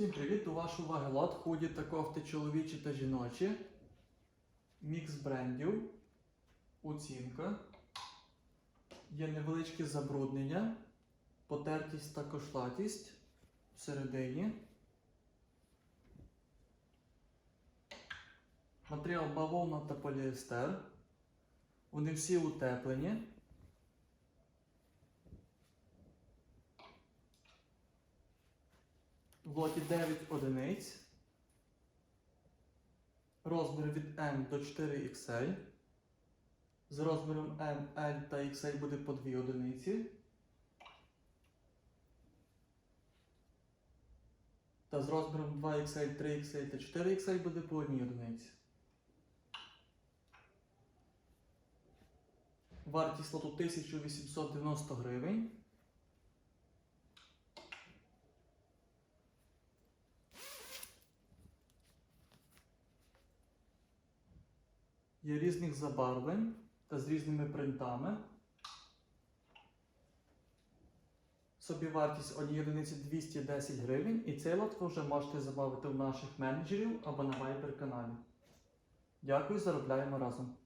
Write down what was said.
Всім привіт! До вашої уваги лот худі та кофти чоловічі та жіночі. Мікс брендів. Оцінка. Є невеличке забруднення, потертість та кошлатість всередині. Матеріал бавовна та поліестер. Вони всі утеплені. В лоті 9 одиниць. Розмір від M до 4XL. З розміром M, L та XL буде по 2 одиниці. Та з розміром 2XL, 3XL та 4XL буде по 1 одиниці. Вартість лоту 1890 гривень. Є різних забарвлень та з різними принтами. Собівартість однієї одиниці 210 гривень, і цей лот ви вже можете замовити у наших менеджерів або на Viber каналі. Дякую, заробляємо разом.